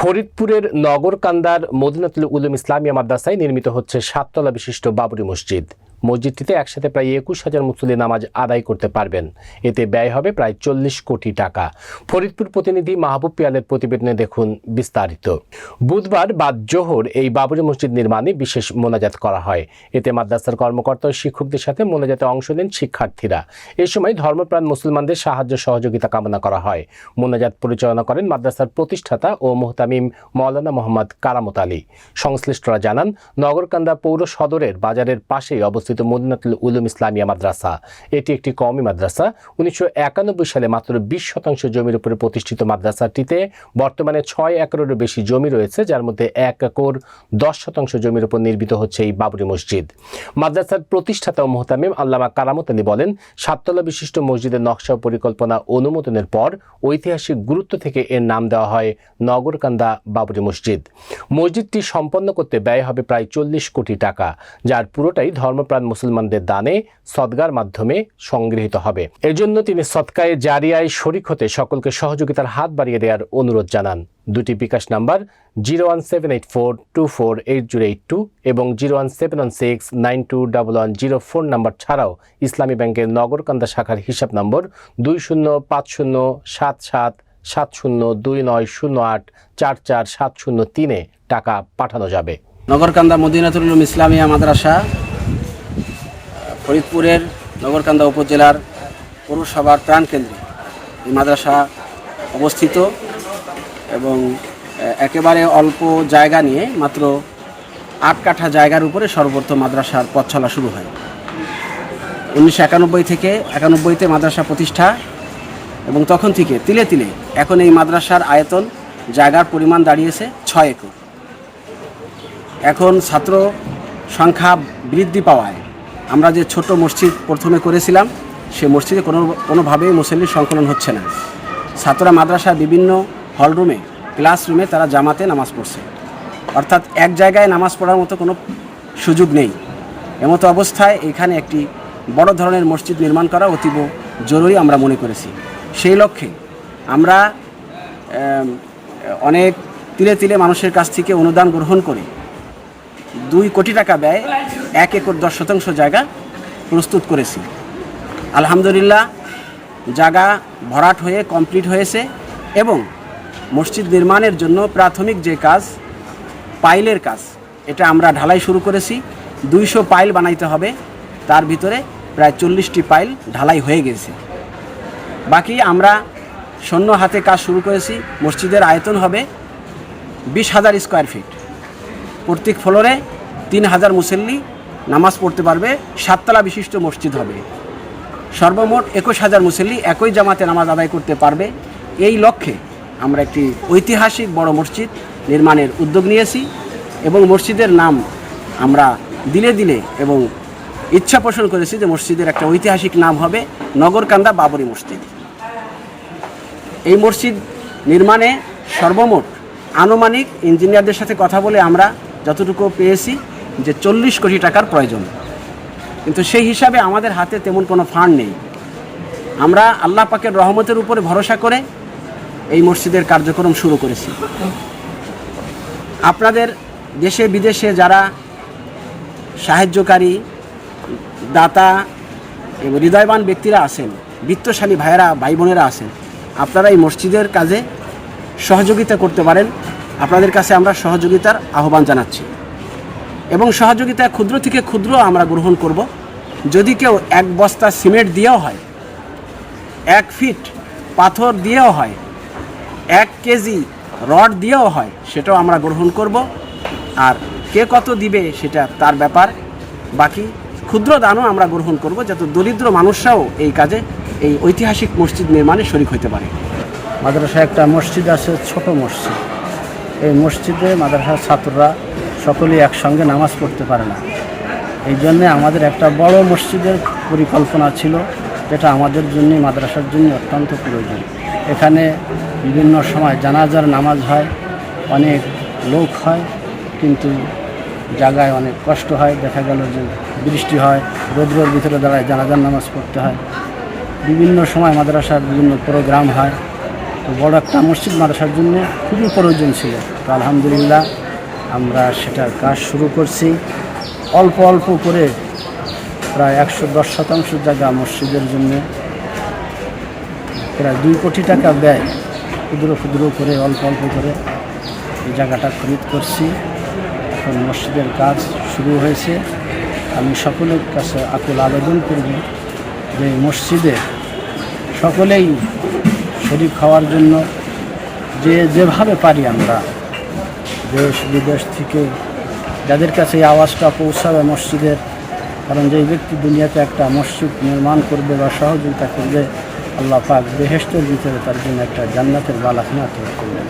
ফরিদপুরের নগরকান্দার মদিনাতুল উলুম ইসলামিয়া মাদ্রাসায় নির্মিত হচ্ছে সাততলা বিশিষ্ট বাবরি মসজিদ। মসজিদটিতে একসাথে প্রায় একুশ হাজার মুসল্লি নামাজ আদায় করতে পারবেন। এতে ব্যয় হবে প্রায় চল্লিশ কোটি টাকা। ফরিদপুর প্রতিনিধি মাহবুব পিয়ালের প্রতিবেদনে দেখুন বিস্তারিত। বুধবার বাদ জোহর এই বাবরি মসজিদ নির্মাণে বিশেষ মোনাজাত করা হয়। এতে মাদ্রাসার কর্মকর্তা ও শিক্ষকদের সাথে মোনাজাতে অংশ নেন শিক্ষার্থীরা। এ সময় ধর্মপ্রাণ মুসলমানদের সাহায্য সহযোগিতা কামনা করা হয়। মোনাজাত পরিচালনা করেন মাদ্রাসার প্রতিষ্ঠাতা ও মোহতামিম মৌলানা মোহাম্মদ কারামত আলী। সংশ্লিষ্টরা জানান, নগরকান্দা পৌর সদরের বাজারের পাশেই অবস্থিত মদিনাতুল উলুম ইসলামিয়া মাদ্রাসা। এটি একটি কওমি মাদ্রাসা। উনিশশো একানব্বই সালে মাত্র বিশ শতাংশ জমির উপরে প্রতিষ্ঠিত মাদ্রাসাটিতে বর্তমানে ছয় একরেরও বেশি জমি রয়েছে, যার মধ্যে এক একর দশ শতাংশ জমির উপর নির্মিত হচ্ছে এই বাবরি মসজিদ। মাদ্রাসার প্রতিষ্ঠাতা মোহতামিম আল্লামা কারামত আলী বলেন, সাততলা বিশিষ্ট মসজিদের নকশা পরিকল্পনা অনুমোদনের পর ঐতিহাসিক গুরুত্ব থেকে এর নাম দেওয়া হয় নগরকান্দা বাবরি মসজিদ। মসজিদটি সম্পন্ন করতে ব্যয় হবে প্রায় চল্লিশ কোটি টাকা, যার পুরোটাই ধর্মপ্রাণ মুসলমানদের দানে সদগার মাধ্যমে সংগৃহীত হবে। এজন্য তিনি সৎকায়ে জারিয়ায় শরিক হতে সকলকে সহযোগিতার হাত বাড়িয়ে দেওয়ার অনুরোধ জানান। দুটি bKash number zero one seven eight four two four eight zero eight two এবং zero one seven one six nine two double one zero four number ছাড়াও ইসলামী ব্যাংকের নগরকান্দা শাখার হিসাব নম্বর দুই শূন্য পাঁচ শূন্য সাত সাত সাত শূন্য দুই নয় শূন্য আট চার চার সাত শূন্য তিনে টাকা পাঠানো যাবে। নগরকান্দা মদিনাতুল ইসলামিয়া মাদ্রাসা ফরিদপুরের নগরকান্দা উপজেলার পৌরসভার প্রাণকেন্দ্রে এই মাদ্রাসা অবস্থিত এবং একেবারে অল্প জায়গা নিয়ে মাত্র আট কাঠা জায়গার উপরে সর্বপ্রথম মাদ্রাসার পথ চলা শুরু হয়। উনিশশো একানব্বই থেকে একানব্বইতে মাদ্রাসা প্রতিষ্ঠা এবং তখন থেকে তিলে তিলে এখন এই মাদ্রাসার আয়তন জায়গার পরিমাণ দাঁড়িয়েছে ছয় একর। এখন ছাত্র সংখ্যা বৃদ্ধি পাওয়ায় আমরা যে ছোট মসজিদ প্রথমে করেছিলাম, সে মসজিদে কোনো, কোনোভাবেই মুসল্লির সংকলন হচ্ছে না। ছাত্ররা মাদ্রাসার বিভিন্ন হলরুমে, ক্লাসরুমে তারা জামাতে নামাজ পড়ছে। অর্থাৎ এক জায়গায় নামাজ পড়ার মতো কোনো সুযোগ নেই। এমতো অবস্থায় এখানে একটি বড় ধরনের মসজিদ নির্মাণ করা অতীব জরুরি আমরা মনে করেছি। সেই লক্ষ্যে আমরা অনেক তিলে তিলে মানুষের কাছ থেকে অনুদান গ্রহণ করে দুই কোটি টাকা ব্যয় এক একর দশ শতাংশ জায়গা প্রস্তুত করেছি। আলহামদুলিল্লাহ, জায়গা ভরাট হয়ে কমপ্লিট হয়েছে এবং মসজিদ নির্মাণের জন্য প্রাথমিক যে কাজ, পাইলের কাজ, এটা আমরা ঢালাই শুরু করেছি। দুইশো পাইল বানাইতে হবে, তার ভিতরে প্রায় চল্লিশটি পাইল ঢালাই হয়ে গেছে। বাকি আমরা সৈন্য হাতে কাজ শুরু করেছি, মসজিদের আয়তন হবে বিশ হাজার স্কোয়ার ফিট প্রত্যেক ফ্লোরে তিন হাজার মুসল্লি নামাজ পড়তে পারবে, সাততলা বিশিষ্ট মসজিদ হবে। সর্বমোট একুশ হাজার মুসল্লি একই জামাতে নামাজ আদায় করতে পারবে। এই লক্ষ্যে আমরা একটি ঐতিহাসিক বড় মসজিদ নির্মাণের উদ্যোগ নিয়েছি এবং মসজিদের নাম আমরা দিলে দিলে এবং ইচ্ছা পোষণ করেছি যে মসজিদের একটা ঐতিহাসিক নাম হবে নগরকান্দা বাবরি মসজিদ। এই মসজিদ নির্মাণে সর্বমোট আনুমানিক ইঞ্জিনিয়ারদের সাথে কথা বলে আমরা যতটুকু পেয়েছি যে চল্লিশ কোটি টাকার প্রয়োজন। কিন্তু সেই হিসাবে আমাদের হাতে তেমন কোনো ফান্ড নেই। আমরা আল্লাহ পাকের রহমতের উপরে ভরসা করে এই মসজিদের কার্যক্রম শুরু করেছি। আপনাদের দেশে বিদেশে যারা সাহায্যকারী, দাতা এবং হৃদয়বান ব্যক্তিরা আছেন, বিত্তশালী ভাইয়েরা ভাই বোনেরা আছেন, আপনারা এই মসজিদের কাজে সহযোগিতা করতে পারেন। আপনাদের কাছে আমরা সহযোগিতার আহ্বান জানাচ্ছি। এবং সহযোগিতা ক্ষুদ্র থেকে ক্ষুদ্র আমরা গ্রহণ করব। যদি কেউ এক বস্তা সিমেন্ট দিয়েও হয়, এক ফিট পাথর দিয়েও হয়, এক কেজি রড দিয়েও হয়, সেটাও আমরা গ্রহণ করব। আর কে কত দিবে সেটা তার ব্যাপার। বাকি ক্ষুদ্র দানও আমরা গ্রহণ করব যাতে দরিদ্র মানুষরাও এই কাজে, এই ঐতিহাসিক মসজিদ নির্মাণে শরিক হতে পারে। মাদ্রাসা একটা মসজিদ আছে, ছোট মসজিদ। এই মসজিদে মাদ্রাসার ছাত্ররা সকলেই একসঙ্গে নামাজ পড়তে পারে না। এই জন্যে আমাদের একটা বড় মসজিদের পরিকল্পনা ছিল, যেটা আমাদের জন্য, মাদ্রাসার জন্য অত্যন্ত প্রয়োজন। এখানে বিভিন্ন সময় জানাজার নামাজ হয়, অনেক লোক হয়, কিন্তু জায়গায় অনেক কষ্ট হয়। দেখা গেল যে বৃষ্টি হয়, রৌদ্রের ভিতরে দাঁড়ায় জানাজার নামাজ পড়তে হয়। বিভিন্ন সময় মাদ্রাসার বিভিন্ন প্রোগ্রাম হয়। তো বড় একটা মসজিদ মাদ্রাসার জন্য খুবই প্রয়োজন ছিল। তো আলহামদুলিল্লাহ আমরা সেটার কাজ শুরু করছি। অল্প অল্প করে প্রায় একশো দশ শতাংশ জায়গা মসজিদের জন্য প্রায় দুই কোটি টাকা ব্যয় ক্ষুদ্র ক্ষুদ্র করে, অল্প অল্প করে এই জায়গাটা খরিদ করছি। এখন মসজিদের কাজ শুরু হয়েছে। আমি সকলের কাছে আকুল আবেদন করব যে মসজিদে সকলেই শরীফ খাওয়ার জন্য যে যেভাবে পারি আমরা দেশ বিদেশ থেকে যাদের কাছে এই আওয়াজটা পৌঁছাবে মসজিদের, কারণ যে ব্যক্তি দুনিয়াতে একটা মসজিদ নির্মাণ করবে বা সহযোগিতা করবে, আল্লাহ পাক বেহেস্তের ভিতরে তার জন্য একটা জান্নাতের বালাখানা তৈরি করবেন